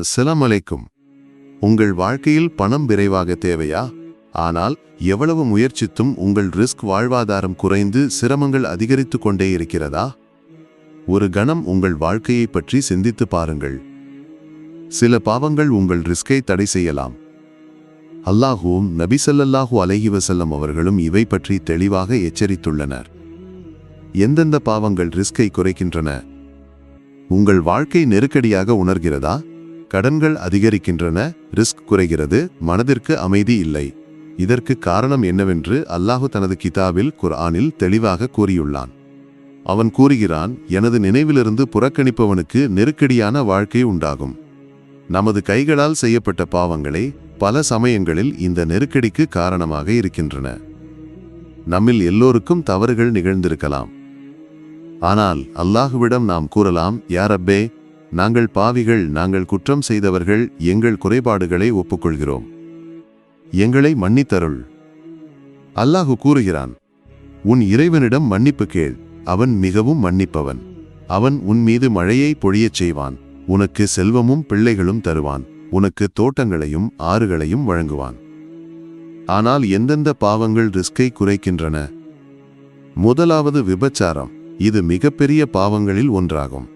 அஸ்ஸலாம் அலைக்கும். உங்கள் வாழ்க்கையில் பணம் விரைவாக தேவையா? ஆனால் எவ்வளவு முயற்சித்தும் உங்கள் ரிஸ்க் வாழ்வாதாரம் குறைந்து சிரமங்கள் அதிகரித்து கொண்டே இருக்கிறதா? ஒரு கணம் உங்கள் வாழ்க்கையை பற்றி சிந்தித்து பாருங்கள். சில பாவங்கள் உங்கள் ரிஸ்கை தடை செய்யலாம். அல்லாஹுவும் நபி அலஹி வசல்லம் அவர்களும் இவை பற்றி தெளிவாக எச்சரித்துள்ளனர். எந்தெந்த பாவங்கள் ரிஸ்கை குறைக்கின்றன? உங்கள் வாழ்க்கை நெருக்கடியாக உணர்கிறதா? கடன்கள் அதிகரிக்கின்றன ரிஸ்க் குறைகிறது மனதிற்கு அமைதி இல்லை. இதற்கு காரணம் என்னவென்று அல்லாஹு தனது கிதாபில் குர்ஆனில் தெளிவாக கூறியுள்ளான். அவன் கூறுகிறான் எனது நினைவிலிருந்து புறக்கணிப்பவனுக்கு நெருக்கடியான வாழ்க்கை உண்டாகும். நமது கைகளால் செய்யப்பட்ட பாவங்களே பல சமயங்களில் இந்த நெருக்கடிக்கு காரணமாக இருக்கின்றன. நம்மில் எல்லோருக்கும் தவறுகள் நிகழ்ந்திருக்கலாம். ஆனால் அல்லாஹுவிடம் நாம் கூறலாம் யாரப்பே நாங்கள் பாவிகள் நாங்கள் குற்றம் செய்தவர்கள் எங்கள் குறைபாடுகளை ஒப்புக்கொள்கிறோம். எங்களை மன்னித்தருள். அல்லாஹு கூறுகிறான் உன் இறைவனிடம் மன்னிப்பு கேள் அவன் மிகவும் மன்னிப்பவன். அவன் உன் மீது மழையை பொழியச் செய்வான் உனக்கு செல்வமும் பிள்ளைகளும் தருவான் உனக்கு தோட்டங்களையும் ஆறுகளையும் வழங்குவான். ஆனால் எந்தெந்த பாவங்கள் ரிஸ்கை குறைக்கின்றன? முதலாவது விபச்சாரம் இது மிகப்பெரிய பாவங்களில் ஒன்றாகும்.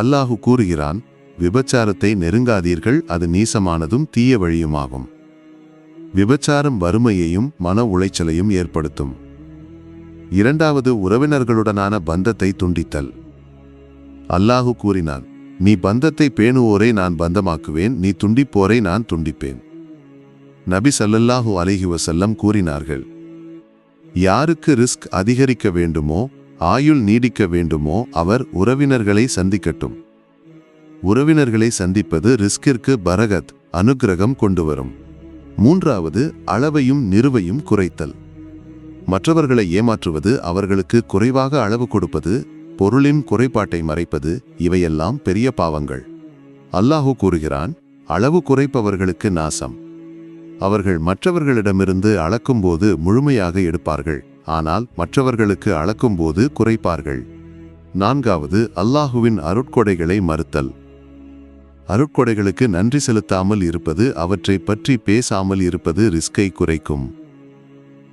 அல்லாஹு கூறுகிறான் விபச்சாரத்தை நெருங்காதீர்கள் அது நீசமானதும் தீய வழியுமாகும். விபச்சாரம் வறுமையையும் மன உளைச்சலையும் ஏற்படுத்தும். இரண்டாவது உறவினர்களுடனான பந்தத்தை துண்டித்தல். அல்லாஹு கூறினான் நீ பந்தத்தை பேணுவோரை நான் பந்தமாக்குவேன் நீ துண்டிப்போரை நான் துண்டிப்பேன். நபி சல்லல்லாஹு அலிஹி வசல்லம் கூறினார்கள் யாருக்கு ரிஸ்க் அதிகரிக்க வேண்டுமோ ஆயுள் நீடிக்க வேண்டுமோ அவர் உறவினர்களை சந்திக்கட்டும். உறவினர்களை சந்திப்பது ரிஸ்கிற்கு பரகத் அனுக்கிரகம் கொண்டு வரும் மூன்றாவது அளவையும் நிறுவையும் குறைத்தல். மற்றவர்களை ஏமாற்றுவது அவர்களுக்கு குறைவாக அளவு கொடுப்பது பொருளின் குறைபாட்டை மறைப்பது இவையெல்லாம் பெரிய பாவங்கள். அல்லாஹு கூறுகிறான் அளவு குறைப்பவர்களுக்கு நாசம். அவர்கள் மற்றவர்களிடமிருந்து அளக்கும்போது முழுமையாக எடுப்பார்கள். ஆனால் மற்றவர்களுக்கு அளக்கும்போது குறைப்பார்கள். நான்காவது அல்லாஹுவின் அருட்கொடைகளை மறுத்தல். அருட்கொடைகளுக்கு நன்றி செலுத்தாமல் இருப்பது அவற்றை பற்றி பேசாமல் இருப்பது ரிஸ்கை குறைக்கும்.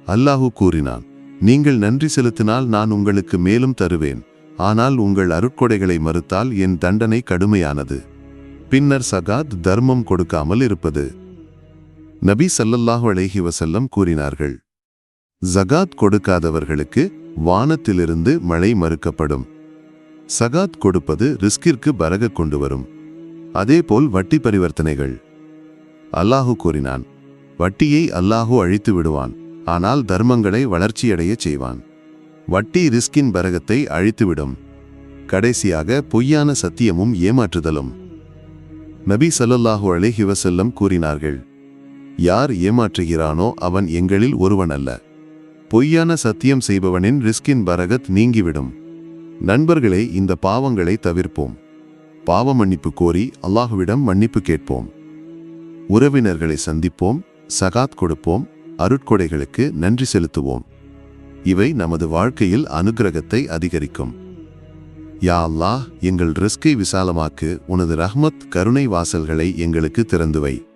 அல்லாஹு கூறினான் நீங்கள் நன்றி செலுத்தினால் நான் உங்களுக்கு மேலும் தருவேன். ஆனால் உங்கள் அருட்கொடைகளை மறுத்தால் என் தண்டனை கடுமையானது. பின்னர் சகாத் தர்மம் கொடுக்காமல் இருப்பது. நபி சல்லல்லாஹு அலேஹி வசல்லம் கூறினார்கள் ஜகாத் கொடுக்காதவர்களுக்கு வானத்திலிருந்து மழை மறுக்கப்படும். சகாத் கொடுப்பது ரிஸ்கிற்கு பரக கொண்டு வரும். அதேபோல் வட்டி பரிவர்த்தனைகள். அல்லாஹு கூறினான் வட்டியை அல்லாஹு அழித்து விடுவான் ஆனால் தர்மங்களை வளர்ச்சியடையச் செய்வான். வட்டி ரிஸ்கின் பரகத்தை அழித்துவிடும். கடைசியாக பொய்யான சத்தியமும் ஏமாற்றுதலும். நபி சல்லல்லாஹு அலைஹி வஸல்லம் கூறினார்கள் யார் ஏமாற்றுகிறானோ அவன் எங்களில் ஒருவன் அல்ல பொய்யான சத்தியம் செய்பவனின் ரிஸ்கின் பரகத் நீங்கிவிடும். நண்பர்களே இந்த பாவங்களை தவிர்ப்போம். பாவ மன்னிப்பு கோரி அல்லாஹுவிடம் மன்னிப்பு கேட்போம். உறவினர்களை சந்திப்போம் சகாத் கொடுப்போம் அருட்கொடைகளுக்கு நன்றி செலுத்துவோம். இவை நமது வாழ்க்கையில் அனுக்கிரகத்தை அதிகரிக்கும். யா அல்லாஹ் எங்கள் ரிஸ்கை விசாலமாக்கு உனது ரஹ்மத் கருணை வாசல்களை எங்களுக்கு திறந்து வை